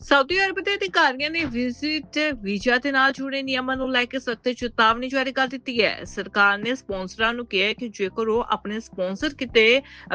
Saudi Arab ਦੇ ਅਧਿਕਾਰੀਆਂ ਨੇ ਵਿਜ਼ਿਟ ਵੀਜ਼ਾ ਦੇ ਨਾਲ ਜੁੜੇ ਨਿਯਮਾਂ ਨੂੰ ਲੈ ਕੇ ਸਖਤ ਚੇਤਾਵਨੀ ਜਾਰੀ ਕਰ ਦਿੱਤੀ ਹੈ। ਸਰਕਾਰ ਨੇ ਸਪਾਂਸਰਾਂ ਨੂੰ ਕਿਹਾ ਕਿ ਜੇਕਰ ਉਹ ਆਪਣੇ ਸਪਾਂਸਰ ਕਿਤੇ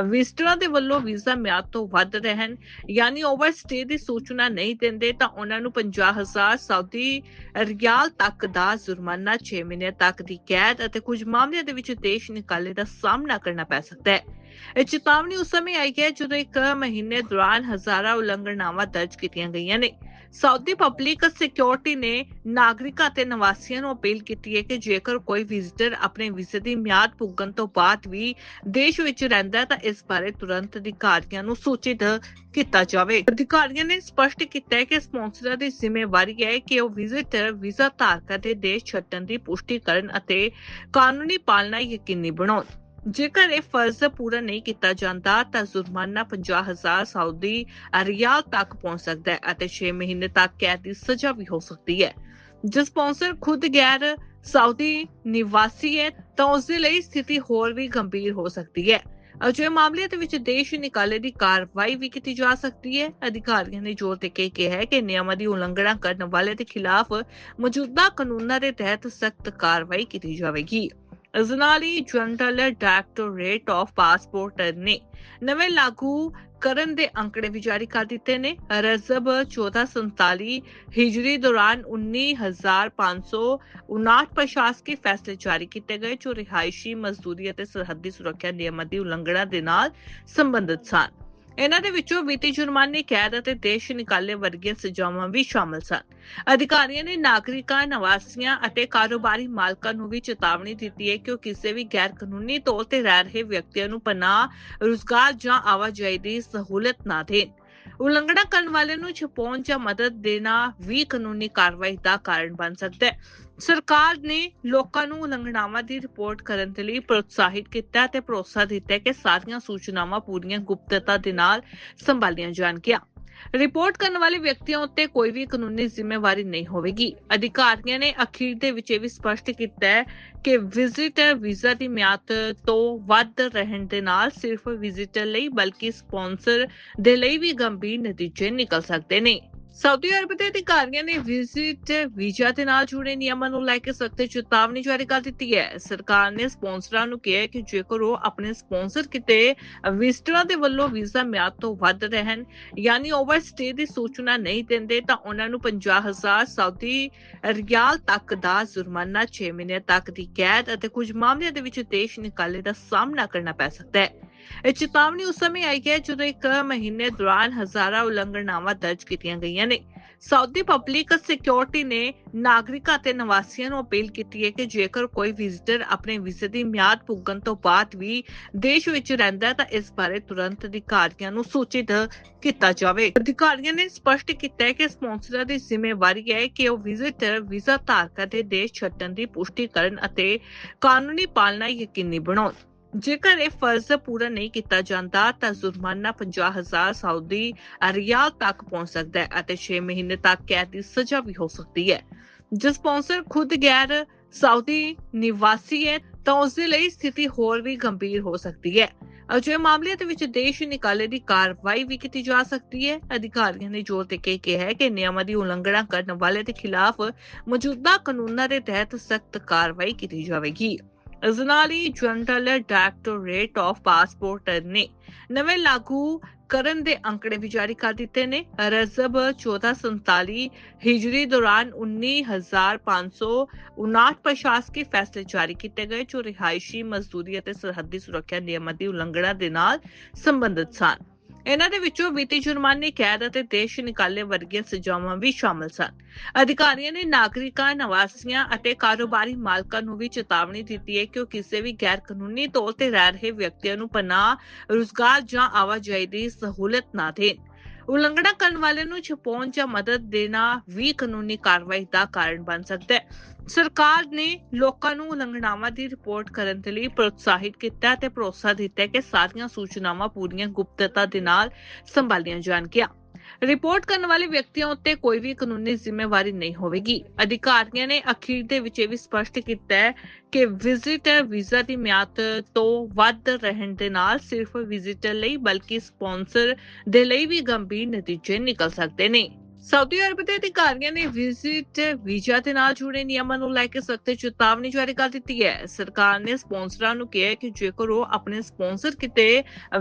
ਵਿਜ਼ਟਰਾਂ ਦੇ ਵੱਲੋਂ ਵੀਜ਼ਾ ਮਿਆਦ ਤੋਂ ਵੱਧ ਰਹਿਣ, ਯਾਨੀ ਓਵਰਸਟੇ ਦੀ ਸੂਚਨਾ ਨਹੀਂ ਦਿੰਦੇ, ਤਾਂ ਉਹਨਾਂ ਨੂੰ 50000 ਸਾਊਦੀ ਰਿਆਲ ਤੱਕ ਦਾ ਜੁਰਮਾਨਾ 6 ਮਹੀਨੇ ਤੱਕ ਦੀ ਕੈਦ ਅਤੇ ਕੁਝ ਮਾਮਲਿਆਂ ਦੇ ਵਿੱਚ ਦੇਸ਼ ਨਿਕਾਲੇ ਦਾ ਸਾਹਮਣਾ ਕਰਨਾ ਪੈ ਸਕਦਾ ਹੈ। ਇਹ ਚੇਤਾਵਨੀ ਉਸ ਸਮੇਂ ਆਈ ਹੈ ਜਦੋਂ ਇੱਕ ਮਹੀਨੇ ਦੌਰਾਨ ਹਜ਼ਾਰਾਂ ਉਲੰਘਣਾਵਾਂ ਦਰਜ ਕੀਤੀਆਂ ਗਈਆਂ ਨੇ। ਸਾਊਦੀ ਪਬਲਿਕ ਸਿਕਿਉਰਿਟੀ ਨੇ ਨਾਗਰਿਕਾਂ ਤੇ ਨਿਵਾਸੀਆਂ ਨੂੰ ਅਪੀਲ ਕੀਤੀ ਹੈ ਕਿ ਜੇਕਰ ਕੋਈ ਵਿਜ਼ਿਟਰ ਆਪਣੇ ਵੀਜ਼ੇ ਦੀ ਮਿਆਦ ਪੁੱਗਣ ਤੋਂ ਬਾਅਦ ਵੀ ਦੇਸ਼ ਵਿੱਚ ਰਹਿੰਦਾ ਹੈ ਤਾਂ ਇਸ ਬਾਰੇ ਤੁਰੰਤ ਅਧਿਕਾਰੀਆਂ ਨੂੰ ਸੂਚਿਤ ਕੀਤਾ ਜਾਵੇ। ਅਧਿਕਾਰੀਆਂ ਨੇ ਸਪਸ਼ਟ ਕੀਤਾ ਹੈ ਕਿ ਸਪਾਂਸਰਾਂ ਦੀ ਜ਼ਿੰਮੇਵਾਰੀ ਹੈ ਕਿ ਉਹ ਵਿਜ਼ਿਟਰ ਵੀਜ਼ਾ ਧਾਰਕਾਂ ਦੇ ਦੇਸ਼ ਛੱਡਣ ਦੀ ਪੁਸ਼ਟੀ ਕਰਨ ਅਤੇ ਕਾਨੂੰਨੀ ਪਾਲਣਾ ਯਕੀਨੀ ਬਣਾਉਣ। ਜੇਕਰ ਇਹ ਫਰਜ਼ ਪੂਰਾ ਨਹੀਂ ਕੀਤਾ ਜਾਂਦਾ, ਤਾਂ ਜੁਰਮਾਨਾ 50000 ਸਾਊਦੀ ਰਿਆਲ ਤੱਕ ਪਹੁੰਚ ਸਕਦਾ ਹੈ ਅਤੇ 6 ਮਹੀਨੇ ਤੱਕ ਕੈਦ ਦੀ ਸਜ਼ਾ ਵੀ ਹੋ ਸਕਦੀ ਹੈ। ਜੇ ਸਪਾਂਸਰ ਖੁਦ ਗੈਰ ਸਾਊਦੀ ਨਿਵਾਸੀ ਹੈ, ਤਾਂ ਉਸ ਦੇ ਲਈ ਸਥਿਤੀ ਹੋਰ ਵੀ ਗੰਭੀਰ ਹੋ ਸਕਦੀ ਹੈ। ਅਜਿਹੇ ਮਾਮਲੇ ਦੇ ਵਿੱਚ ਦੇਸ਼ ਨਿਕਾਲੇ ਦੀ ਕਾਰਵਾਈ ਵੀ ਕੀਤੀ ਜਾ ਸਕਦੀ ਹੈ। ਅਧਿਕਾਰੀਆਂ ਨੇ ਜ਼ੋਰ ਦੇ ਕੇ ਕਿਹਾ ਹੈ ਕਿ ਨਿਯਮਾਂ ਦੀ ਉਲੰਘਣਾ ਕਰਨ ਵਾਲੇ ਦੇ ਖਿਲਾਫ ਮੌਜੂਦਾ ਕਾਨੂੰਨਾਂ ਦੇ ਤਹਿਤ ਸਖਤ ਕਾਰਵਾਈ ਕੀਤੀ ਜਾਵੇਗੀ। ਇਸ ਜਨਰਲ ਡਾਇਰੈਕਟੋਰੇਟ ਆਫ ਪਾਸਪੋਰਟ ਨੇ ਨਵੇਂ ਲਾਗੂ ਕਰਨ ਦੇ ਅੰਕੜੇ ਵੀ ਜਾਰੀ ਕਰ ਦਿੱਤੇ ਨੇ। ਰਜ਼ਬ 1447 ਹਿਜਰੀ ਦੌਰਾਨ 19559 ਪ੍ਰਸ਼ਾਸਕੀ ਫੈਸਲੇ ਜਾਰੀ ਕੀਤੇ ਗਏ, ਜੋ ਰਿਹਾਇਸ਼ੀ ਮਜ਼ਦੂਰੀ ਅਤੇ ਸਰਹੱਦੀ ਸੁਰੱਖਿਆ ਨਿਯਮਾਂ ਦੀ ਉਲੰਘਣਾ ਦੇ ਨਾਲ ਸੰਬੰਧਿਤ ਸਨ। ਇਹਨਾਂ ਦੇ ਵਿੱਚੋਂ ਵਿੱਤੀ ਜੁਰਮਾਨੇ ਕੈਦ ਅਤੇ ਦੇਸ਼ ਨਿਕਾਲੇ ਵਰਗੀਆਂ ਸਜ਼ਾਵਾਂ ਵੀ ਸ਼ਾਮਲ ਸਨ। ਅਧਿਕਾਰੀਆਂ ਨੇ ਨਾਗਰਿਕਾਂ, ਨਿਵਾਸੀਆਂ ਅਤੇ ਕਾਰੋਬਾਰੀ ਮਾਲਕਾਂ ਨੂੰ ਵੀ ਚੇਤਾਵਨੀ ਦਿੱਤੀ ਹੈ ਕਿ ਉਹ ਕਿਸੇ ਵੀ ਗੈਰ ਕਾਨੂੰਨੀ ਤੌਰ ਤੇ ਰਹਿ ਰਹੇ ਵਿਅਕਤੀਆਂ ਨੂੰ ਪਨਾਹ, ਰੁਜ਼ਗਾਰ ਜਾਂ ਆਵਾਜਾਈ ਦੀ ਸਹੂਲਤ ਨਾ ਦੇਣ। ਉਲੰਘਣਾ ਕਰਨ ਵਾਲੇ ਨੂੰ ਛਪਾਉਣ ਜਾਂ ਮਦਦ ਦੇਣਾ ਵੀ ਕਾਨੂੰਨੀ ਕਾਰਵਾਈ ਦਾ ਕਾਰਨ ਬਣ ਸਕਦਾ ਹੈ। ਸਰਕਾਰ ਨੇ ਲੋਕਾਂ ਨੂੰ ਉਲੰਘਣਾਵਾਂ ਦੀ ਰਿਪੋਰਟ ਕਰਨ ਦੇ ਲਈ ਪ੍ਰੋਤਸਾਹਿਤ ਕੀਤਾ ਤੇ ਭਰੋਸਾ ਦਿੱਤਾ ਕਿ ਸਾਰੀਆਂ ਸੂਚਨਾਵਾਂ ਪੂਰੀਆਂ ਗੁਪਤਤਾ ਦੇ ਨਾਲ ਸੰਭਾਲੀਆਂ ਜਾਣਗੀਆਂ। ਰਿਪੋਰਟ ਕਰਨ ਵਾਲੇ ਵਿਅਕਤੀਆਂ ਉੱਤੇ ਕੋਈ ਵੀ ਕਾਨੂੰਨੀ ਜ਼ਿੰਮੇਵਾਰੀ ਨਹੀਂ ਹੋਵੇਗੀ। ਅਧਿਕਾਰੀਆਂ ਨੇ ਅਖੀਰ ਦੇ ਵਿੱਚ ਇਹ ਵੀ ਸਪਸ਼ਟ ਕੀਤਾ ਹੈ ਕਿ ਵਿਜ਼ਿਟਰ ਵੀਜ਼ਾ ਦੀ ਮਿਆਦ ਤੋਂ ਵੱਧ ਰਹਿਣ ਦੇ ਨਾਲ ਸਿਰਫ ਵਿਜ਼ਿਟਰ ਲਈ ਬਲਕਿ ਸਪਾਂਸਰ ਦੇ ਲਈ ਵੀ ਗੰਭੀਰ ਨਤੀਜੇ ਨਿਕਲ ਸਕਦੇ ਨੇ। ਸਾਊਦੀ ਅਰਬ ਦੇ ਅਧਿਕਾਰੀਆਂ ਨੇ ਵਿਜ਼ਿਟ ਵੀਜ਼ਾ ਦੇ ਨਾਲ ਜੁੜੇ ਨਿਯਮਾਂ ਨੂੰ ਲੈ ਕੇ ਸਖਤ ਚੇਤਾਵਨੀ ਜਾਰੀ ਕਰ ਦਿੱਤੀ ਹੈ। ਸਰਕਾਰ ਨੇ ਸਪਾਂਸਰਾਂ ਨੂੰ ਕਿਹਾ ਕਿ ਜੇਕਰ ਉਹ ਆਪਣੇ ਸਪਾਂਸਰ ਕਿਤੇ ਵਿਜ਼ਟਰਾਂ ਦੇ ਵੱਲੋਂ ਵੀਜ਼ਾ ਮਿਆਦ ਤੋਂ ਵੱਧ ਰਹਿਣ, ਯਾਨੀ ਓਵਰਸਟੇ ਦੀ ਸੂਚਨਾ ਨਹੀਂ ਦਿੰਦੇ, ਤਾਂ ਉਹਨਾਂ ਨੂੰ 50000 ਸਾਊਦੀ ਰਿਆਲ ਤੱਕ ਦਾ ਜੁਰਮਾਨਾ 6 ਮਹੀਨੇ ਤੱਕ ਦੀ ਕੈਦ ਅਤੇ ਕੁਝ ਮਾਮਲਿਆਂ ਦੇ ਵਿੱਚ ਦੇਸ਼ ਨਿਕਾਲੇ ਦਾ ਸਾਹਮਣਾ ਕਰਨਾ ਪੈ ਸਕਦਾ ਹੈ। ਇਹ ਚੇਤਾਵਨੀ ਉਸ ਸਮੇਂ ਆਈ ਹੈ ਜਦੋਂ ਇੱਕ ਮਹੀਨੇ ਦੌਰਾਨ ਹਜ਼ਾਰਾਂ ਉਲੰਘਣਾਵਾਂ ਦਰਜ ਕੀਤੀਆਂ ਗਈਆਂ ਨੇ। ਸਾਊਦੀ ਪਬਲਿਕ ਸਿਕਿਉਰਿਟੀ ਨੇ ਨਾਗਰਿਕਾਂ ਤੇ ਨਿਵਾਸੀਆਂ ਨੂੰ ਅਪੀਲ ਕੀਤੀ ਹੈ ਕਿ ਜੇਕਰ ਕੋਈ ਵਿਜ਼ਿਟਰ ਆਪਣੇ ਵੀਜ਼ੇ ਦੀ ਮਿਆਦ ਪੁੱਗਣ ਤੋਂ ਬਾਅਦ ਵੀ ਦੇਸ਼ ਵਿੱਚ ਰਹਿੰਦਾ ਹੈ ਤਾਂ ਇਸ ਬਾਰੇ ਤੁਰੰਤ ਅਧਿਕਾਰੀਆਂ ਨੂੰ ਸੂਚਿਤ ਕੀਤਾ ਜਾਵੇ। ਅਧਿਕਾਰੀਆਂ ਨੇ ਸਪਸ਼ਟ ਕੀਤਾ ਹੈ ਕਿ ਸਪਾਂਸਰਾਂ ਦੀ ਜ਼ਿੰਮੇਵਾਰੀ ਹੈ ਕਿ ਉਹ ਵਿਜ਼ਿਟਰ ਵੀਜ਼ਾ ਧਾਰਕਾਂ ਦੇ ਦੇਸ਼ ਛੱਡਣ ਦੀ ਪੁਸ਼ਟੀ ਕਰਨ ਅਤੇ ਕਾਨੂੰਨੀ ਪਾਲਣਾ ਯਕੀਨੀ ਬਣਾਉਣ। ਜੇਕਰ ਇਹ ਫਰਜ਼ ਪੂਰਾ ਨਹੀਂ ਕੀਤਾ ਜਾਂਦਾ, ਤਾਂ ਜੁਰਮਾਨਾ 50000 ਸਾਊਦੀ ਰਿਆਲ ਤੱਕ ਪਹੁੰਚ ਸਕਦਾ ਹੈ ਅਤੇ 6 ਮਹੀਨੇ ਤੱਕ ਕੈਦ ਦੀ ਸਜ਼ਾ ਵੀ ਹੋ ਸਕਦੀ ਹੈ। ਜੇ ਸਪਾਂਸਰ ਖੁਦ ਗੈਰ ਸਾਊਦੀ ਨਿਵਾਸੀ ਹੈ, ਤਾਂ ਉਸ ਦੇ ਲਈ ਸਥਿਤੀ ਹੋਰ ਵੀ ਗੰਭੀਰ ਹੋ ਸਕਦੀ ਹੈ। ਅਜਿਹੇ ਮਾਮਲੇ ਦੇ ਵਿੱਚ ਦੇਸ਼ ਨਿਕਾਲੇ ਦੀ ਕਾਰਵਾਈ ਵੀ ਕੀਤੀ ਜਾ ਸਕਦੀ ਹੈ। ਅਧਿਕਾਰੀਆਂ ਨੇ ਜ਼ੋਰ ਦੇ ਕੇ ਕਿਹਾ ਹੈ ਕਿ ਨਿਯਮਾਂ ਦੀ ਉਲੰਘਣਾ ਕਰਨ ਵਾਲੇ ਦੇ ਖਿਲਾਫ ਮੌਜੂਦਾ ਕਾਨੂੰਨਾਂ ਦੇ ਤਹਿਤ ਸਖਤ ਕਾਰਵਾਈ ਕੀਤੀ ਜਾਵੇਗੀ। ਇਸ ਜਨਰਲ ਡਾਇਰੈਕਟੋਰੇਟ ਆਫ ਪਾਸਪੋਰਟ ਨੇ ਨਵੇਂ ਲਾਗੂ ਕਰਨ ਦੇ ਅੰਕੜੇ ਵੀ ਜਾਰੀ ਕਰ ਦਿੱਤੇ ਨੇ। ਰਜ਼ਬ 1447 ਹਿਜਰੀ ਦੌਰਾਨ 19559 ਪ੍ਰਸ਼ਾਸਕੀ ਫੈਸਲੇ ਜਾਰੀ ਕੀਤੇ ਗਏ, ਜੋ ਰਿਹਾਇਸ਼ੀ ਮਜ਼ਦੂਰੀ ਅਤੇ ਸਰਹੱਦੀ ਸੁਰੱਖਿਆ ਨਿਯਮਾਂ ਦੀ ਉਲੰਘਣਾ ਦੇ ਨਾਲ ਸੰਬੰਧਿਤ ਸਨ। ਇਹਨਾਂ ਦੇ ਵਿੱਚੋਂ ਵਿੱਤੀ ਜੁਰਮਾਨੇ ਕੈਦ ਅਤੇ ਦੇਸ਼ ਨਿਕਾਲੇ ਵਰਗੀਆਂ ਸਜ਼ਾਵਾਂ ਵੀ ਸ਼ਾਮਲ ਸਨ। ਅਧਿਕਾਰੀਆਂ ਨੇ ਨਾਗਰਿਕਾਂ, ਨਿਵਾਸੀਆਂ ਅਤੇ ਕਾਰੋਬਾਰੀ ਮਾਲਕਾਂ ਨੂੰ ਵੀ ਚੇਤਾਵਨੀ ਦਿੱਤੀ ਹੈ ਕਿ ਉਹ ਕਿਸੇ ਵੀ ਗੈਰ ਕਾਨੂੰਨੀ ਤੌਰ ਤੇ ਰਹਿ ਰਹੇ ਵਿਅਕਤੀਆਂ ਨੂੰ ਪਨਾਹ, ਰੁਜ਼ਗਾਰ ਜਾਂ ਆਵਾਜਾਈ ਦੀ ਸਹੂਲਤ ਨਾ ਦੇਣ। ਉਲੰਘਣਾ ਕਰਨ ਵਾਲੇ ਨੂੰ ਛਪਾਉਣ ਜਾਂ ਮਦਦ ਦੇਣਾ ਵੀ ਕਾਨੂੰਨੀ ਕਾਰਵਾਈ ਦਾ ਕਾਰਨ ਬਣ ਸਕਦਾ ਹੈ। ਸਰਕਾਰ ਨੇ ਲੋਕਾਂ ਨੂੰ ਉਲੰਘਣਾਵਾਂ ਦੀ ਰਿਪੋਰਟ ਕਰਨ ਦੇ ਲਈ ਪ੍ਰੋਤਸਾਹਿਤ ਕੀਤਾ ਤੇ ਭਰੋਸਾ ਦਿੱਤਾ ਕਿ ਸਾਰੀਆਂ ਸੂਚਨਾਵਾਂ ਪੂਰੀਆਂ ਗੁਪਤਤਾ ਦੇ ਨਾਲ ਸੰਭਾਲੀਆਂ ਜਾਣਗੀਆਂ। ਰਿਪੋਰਟ ਕਰਨ ਵਾਲੇ ਵਿਅਕਤੀਆਂ ਉੱਤੇ ਕੋਈ ਵੀ ਕਾਨੂੰਨੀ ਜ਼ਿੰਮੇਵਾਰੀ ਨਹੀਂ ਹੋਵੇਗੀ। ਅਧਿਕਾਰੀਆਂ ਨੇ ਅਖੀਰ ਦੇ ਵਿੱਚ ਇਹ ਵੀ ਸਪਸ਼ਟ ਕੀਤਾ ਹੈ ਕਿ ਵਿਜ਼ਿਟਰ ਵੀਜ਼ਾ ਦੀ ਮਿਆਦ ਤੋਂ ਵੱਧ ਰਹਿਣ ਦੇ ਨਾਲ ਸਿਰਫ ਵਿਜ਼ਿਟਰ ਲਈ ਬਲਕਿ ਸਪਾਂਸਰ ਦੇ ਲਈ ਵੀ ਗੰਭੀਰ ਨਤੀਜੇ ਨਿਕਲ ਸਕਦੇ ਨੇ। ਸਾਊਦੀ ਅਰਬ ਦੇ ਅਧਿਕਾਰੀਆਂ ਨੇ ਵਿਜ਼ਿਟ ਵੀਜ਼ਾ ਦੇ ਨਾਲ ਜੁੜੇ ਨਿਯਮਾਂ ਨੂੰ ਲੈ ਕੇ ਸਖਤ ਚੇਤਾਵਨੀ ਜਾਰੀ ਕਰ ਦਿੱਤੀ ਹੈ। ਸਰਕਾਰ ਨੇ ਸਪਾਂਸਰਾਂ ਨੂੰ ਕਿਹਾ ਕਿ ਜੇਕਰ ਉਹ ਆਪਣੇ ਸਪਾਂਸਰ ਕਿਤੇ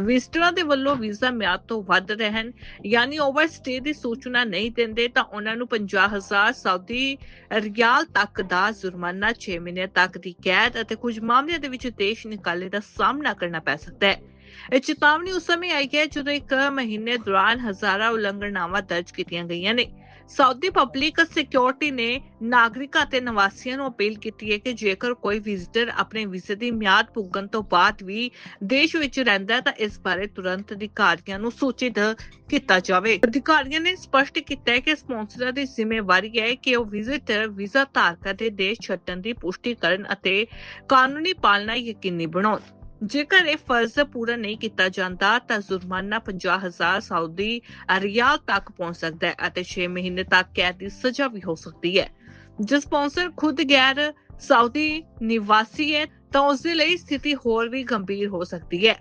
ਵਿਜ਼ਟਰਾਂ ਦੇ ਵੱਲੋਂ ਵੀਜ਼ਾ ਮਿਆਦ ਤੋਂ ਵੱਧ ਰਹਿਣ, ਯਾਨੀ ਓਵਰਸਟੇ ਦੀ ਸੂਚਨਾ ਨਹੀਂ ਦਿੰਦੇ, ਤਾਂ ਉਹਨਾਂ ਨੂੰ 50000 ਸਾਊਦੀ ਰਿਆਲ ਤੱਕ ਦਾ ਜੁਰਮਾਨਾ 6 ਮਹੀਨੇ ਤੱਕ ਦੀ ਕੈਦ ਅਤੇ ਕੁਝ ਮਾਮਲਿਆਂ ਦੇ ਵਿੱਚ ਦੇਸ਼ ਨਿਕਾਲੇ ਦਾ ਸਾਹਮਣਾ ਕਰਨਾ ਪੈ ਸਕਦਾ ਹੈ। ਇਹ ਚੇਤਾਵਨੀ ਉਸ ਸਮੇਂ ਆਈ ਹੈ ਜਦੋਂ ਇੱਕ ਮਹੀਨੇ ਦੌਰਾਨ ਹਜ਼ਾਰਾਂ ਉਲੰਘਣਾਵਾਂ ਦਰਜ ਕੀਤੀਆਂ ਗਈਆਂ ਨੇ। ਸਾਊਦੀ ਪਬਲਿਕ ਸਿਕਿਉਰਿਟੀ ਨੇ ਨਾਗਰਿਕਾਂ ਤੇ ਨਿਵਾਸੀਆਂ ਨੂੰ ਅਪੀਲ ਕੀਤੀ ਹੈ ਕਿ ਜੇਕਰ ਕੋਈ ਵਿਜ਼ਿਟਰ ਆਪਣੇ ਵੀਜ਼ੇ ਦੀ ਮਿਆਦ ਪੁੱਗਣ ਤੋਂ ਬਾਅਦ ਵੀ ਦੇਸ਼ ਵਿੱਚ ਰਹਿੰਦਾ ਹੈ ਤਾਂ ਇਸ ਬਾਰੇ ਤੁਰੰਤ ਅਧਿਕਾਰੀਆਂ ਨੂੰ ਸੂਚਿਤ ਕੀਤਾ ਜਾਵੇ। ਅਧਿਕਾਰੀਆਂ ਨੇ ਸਪਸ਼ਟ ਕੀਤਾ ਹੈ ਕਿ ਸਪਾਂਸਰਾਂ ਦੀ ਜ਼ਿੰਮੇਵਾਰੀ ਹੈ ਕਿ ਉਹ ਵਿਜ਼ਿਟਰ ਵੀਜ਼ਾ ਧਾਰਕਾਂ ਦੇ ਦੇਸ਼ ਛੱਡਣ ਦੀ ਪੁਸ਼ਟੀ ਕਰਨ ਅਤੇ ਕਾਨੂੰਨੀ ਪਾਲਣਾ ਯਕੀਨੀ ਬਣਾਉਣ। ਜੇਕਰ ਇਹ ਫਰਜ਼ ਪੂਰਾ ਨਹੀਂ ਕੀਤਾ ਜਾਂਦਾ, ਤਾਂ ਜੁਰਮਾਨਾ 50000 ਸਾਊਦੀ ਰਿਆਲ ਤੱਕ ਪਹੁੰਚ ਸਕਦਾ ਹੈ ਅਤੇ 6 ਮਹੀਨੇ ਤੱਕ ਕੈਦ ਦੀ ਸਜ਼ਾ ਵੀ ਹੋ ਸਕਦੀ ਹੈ। ਜੇ ਸਪਾਂਸਰ ਖੁਦ ਗੈਰ ਸਾਊਦੀ ਨਿਵਾਸੀ ਹੈ, ਤਾਂ ਉਸ ਦੇ ਲਈ ਸਥਿਤੀ ਹੋਰ ਵੀ ਗੰਭੀਰ ਹੋ ਸਕਦੀ ਹੈ।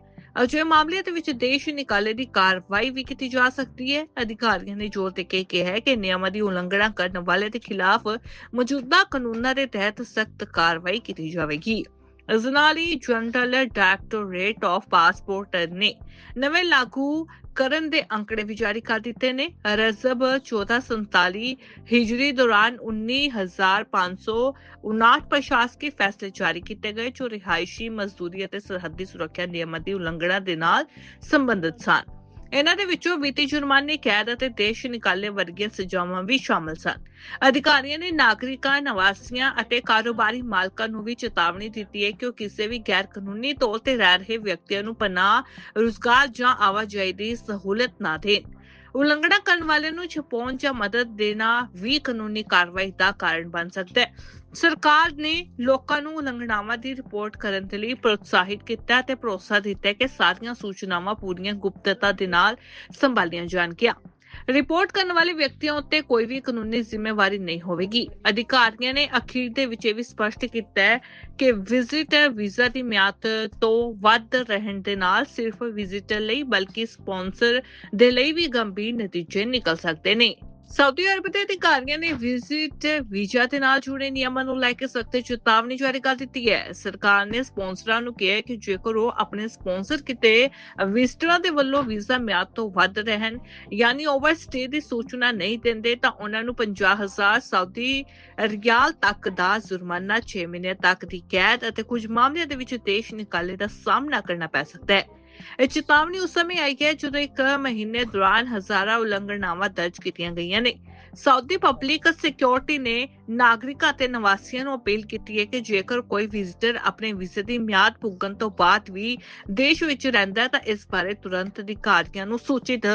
ਅਜਿਹੇ ਮਾਮਲੇ ਦੇ ਵਿੱਚ ਦੇਸ਼ ਨਿਕਾਲੇ ਦੀ ਕਾਰਵਾਈ ਵੀ ਕੀਤੀ ਜਾ ਸਕਦੀ ਹੈ। ਅਧਿਕਾਰੀਆਂ ਨੇ ਜ਼ੋਰ ਦੇ ਕੇ ਕਿਹਾ ਹੈ ਕਿ ਨਿਯਮਾਂ ਦੀ ਉਲੰਘਣਾ ਕਰਨ ਵਾਲੇ ਦੇ ਖਿਲਾਫ ਮੌਜੂਦਾ ਕਾਨੂੰਨਾਂ ਦੇ ਤਹਿਤ ਸਖਤ ਕਾਰਵਾਈ ਕੀਤੀ ਜਾਵੇਗੀ। ਇਸ ਜਨਰਲ ਡਾਇਰੈਕਟੋਰੇਟ ਆਫ ਪਾਸਪੋਰਟ ਨੇ ਨਵੇਂ ਲਾਗੂ ਕਰਨ ਦੇ ਅੰਕੜੇ ਵੀ ਜਾਰੀ ਕਰ ਦਿੱਤੇ ਨੇ। ਰਜ਼ਬ 1447 ਹਿਜਰੀ ਦੌਰਾਨ 19559 ਪ੍ਰਸ਼ਾਸਕੀ ਫੈਸਲੇ ਜਾਰੀ ਕੀਤੇ ਗਏ, ਜੋ ਰਿਹਾਇਸ਼ੀ ਮਜ਼ਦੂਰੀ ਅਤੇ ਸਰਹੱਦੀ ਸੁਰੱਖਿਆ ਨਿਯਮਾਂ ਦੀ ਉਲੰਘਣਾ ਦੇ ਨਾਲ ਸੰਬੰਧਿਤ ਸਨ। ਇਹਨਾਂ ਦੇ ਵਿੱਚੋਂ ਵਿੱਤੀ ਜੁਰਮਾਨੇ, ਕੈਦ ਅਤੇ ਦੇਸ਼ ਨਿਕਾਲੇ ਵਰਗੀਆਂ ਸਜ਼ਾਵਾਂ ਵੀ ਸ਼ਾਮਲ ਸਨ। ਅਧਿਕਾਰੀਆਂ ਨੇ ਨਾਗਰਿਕਾਂ, ਨਿਵਾਸੀਆਂ ਅਤੇ ਕਾਰੋਬਾਰੀ ਮਾਲਕਾਂ ਨੂੰ ਵੀ ਚੇਤਾਵਨੀ ਦਿੱਤੀ ਹੈ ਕਿ ਉਹ ਕਿਸੇ ਵੀ ਗੈਰ ਕਾਨੂੰਨੀ ਤੌਰ ਤੇ ਰਹਿ ਰਹੇ ਵਿਅਕਤੀਆਂ ਨੂੰ ਪਨਾਹ, ਰੁਜ਼ਗਾਰ ਜਾਂ ਆਵਾਜਾਈ ਦੀ ਸਹੂਲਤ ਨਾ ਦੇਣ। ਉਲੰਘਣਾ ਕਰਨ ਵਾਲਿਆਂ ਨੂੰ ਛਪਾਉਣ ਜਾਂ ਮਦਦ ਦੇਣਾ ਵੀ ਕਾਨੂੰਨੀ ਕਾਰਵਾਈ ਦਾ ਕਾਰਨ ਬਣ ਸਕਦਾ ਹੈ। ਸਰਕਾਰ ਨੇ ਲੋਕਾਂ ਨੂੰ ਉਲੰਘਣਾਵਾਂ ਦੀ ਰਿਪੋਰਟ ਕਰਨ ਦੇ ਲਈ ਪ੍ਰੋਤਸਾਹਿਤ ਕੀਤਾ ਤੇ ਭਰੋਸਾ ਦਿੱਤਾ ਕਿ ਸਾਰੀਆਂ ਸੂਚਨਾਵਾਂ ਪੂਰੀਆਂ ਗੁਪਤਤਾ ਦੇ ਨਾਲ ਸੰਭਾਲੀਆਂ ਜਾਣਗੀਆਂ। ਰਿਪੋਰਟ ਕਰਨ ਵਾਲੇ ਵਿਅਕਤੀਆਂ ਉੱਤੇ ਕੋਈ ਵੀ ਕਾਨੂੰਨੀ ਜ਼ਿੰਮੇਵਾਰੀ ਨਹੀਂ ਹੋਵੇਗੀ। ਅਧਿਕਾਰੀਆਂ ਨੇ ਅਖੀਰ ਦੇ ਵਿੱਚ ਇਹ ਵੀ ਸਪਸ਼ਟ ਕੀਤਾ ਹੈ ਕਿ ਵਿਜ਼ਿਟਰ ਵੀਜ਼ਾ ਦੀ ਮਿਆਦ ਤੋਂ ਵੱਧ ਰਹਿਣ ਦੇ ਨਾਲ ਸਿਰਫ ਵਿਜ਼ਿਟਰ ਲਈ ਬਲਕਿ ਸਪਾਂਸਰ ਦੇ ਲਈ ਵੀ ਗੰਭੀਰ ਨਤੀਜੇ ਨਿਕਲ ਸਕਦੇ ਨੇ। ਸਾਊਦੀ ਅਰਬ ਦੇ ਅਧਿਕਾਰੀਆਂ ਨੇ ਵਿਜ਼ਿਟ ਵੀਜ਼ਾ ਦੇ ਨਾਲ ਜੁੜੇ ਨਿਯਮਾਂ ਨੂੰ ਲੈ ਕੇ ਸਖਤ ਚੇਤਾਵਨੀ ਜਾਰੀ ਕਰ ਦਿੱਤੀ ਹੈ। ਸਰਕਾਰ ਨੇ ਸਪਾਂਸਰਾਂ ਨੂੰ ਕਿਹਾ ਹੈ ਕਿ ਜੇਕਰ ਉਹ ਆਪਣੇ ਸਪਾਂਸਰ ਕਿਤੇ ਵਿਜ਼ਟਰਾਂ ਦੇ ਵੱਲੋਂ ਵੀਜ਼ਾ ਮਿਆਦ ਤੋਂ ਵੱਧ ਰਹਿਣ ਯਾਨੀ ਓਵਰਸਟੇ ਦੀ ਸੂਚਨਾ ਨਹੀਂ ਦਿੰਦੇ ਤਾਂ ਉਹਨਾਂ ਨੂੰ 50000 ਸਾਊਦੀ ਰਿਆਲ ਤੱਕ ਦਾ ਜੁਰਮਾਨਾ 6 ਮਹੀਨੇ ਤੱਕ ਦੀ ਕੈਦ ਅਤੇ ਕੁਝ ਮਾਮਲਿਆਂ ਦੇ ਵਿੱਚ ਦੇਸ਼ ਨਿਕਾਲੇ ਦਾ ਸਾਹਮਣਾ ਕਰਨਾ ਪੈ ਸਕਦਾ ਹੈ। ਇਹ ਚੇਤਾਵਨੀ ਉਸ ਸਮੇਂ ਆਈ ਹੈ ਜਦੋਂ ਇੱਕ ਮਹੀਨੇ ਦੌਰਾਨ ਹਜ਼ਾਰਾਂ ਉਲੰਘਣਾਵਾਂ ਦਰਜ ਕੀਤੀਆਂ ਗਈਆਂ ਨੇ। ਸਾਊਦੀ ਪਬਲਿਕ ਸਿਕਿਉਰਿਟੀ ਨੇ ਨਾਗਰਿਕਾਂ ਤੇ ਨਿਵਾਸੀਆਂ ਨੂੰ ਅਪੀਲ ਕੀਤੀ ਹੈ ਕਿ ਜੇਕਰ ਕੋਈ ਵਿਜ਼ਿਟਰ ਆਪਣੇ ਵੀਜ਼ੇ ਦੀ ਮਿਆਦ ਪੁੱਗਣ ਤੋਂ ਬਾਅਦ ਵੀ ਦੇਸ਼ ਵਿੱਚ ਰਹਿੰਦਾ ਹੈ ਤਾਂ ਇਸ ਬਾਰੇ ਤੁਰੰਤ ਅਧਿਕਾਰੀਆਂ ਨੂੰ ਸੂਚਿਤ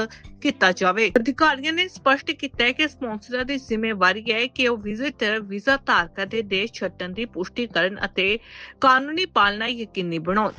ਕੀਤਾ ਜਾਵੇ। ਅਧਿਕਾਰੀਆਂ ਨੇ ਸਪਸ਼ਟ ਕੀਤਾ ਹੈ ਕਿ ਸਪਾਂਸਰਾਂ ਦੀ ਜ਼ਿੰਮੇਵਾਰੀ ਹੈ ਕਿ ਉਹ ਵਿਜ਼ਿਟਰ ਵੀਜ਼ਾ ਧਾਰਕਾਂ ਦੇ ਦੇਸ਼ ਛੱਡਣ ਦੀ ਪੁਸ਼ਟੀ ਕਰਨ ਅਤੇ ਕਾਨੂੰਨੀ ਪਾਲਣਾ ਯਕੀਨੀ ਬਣਾਉਣ।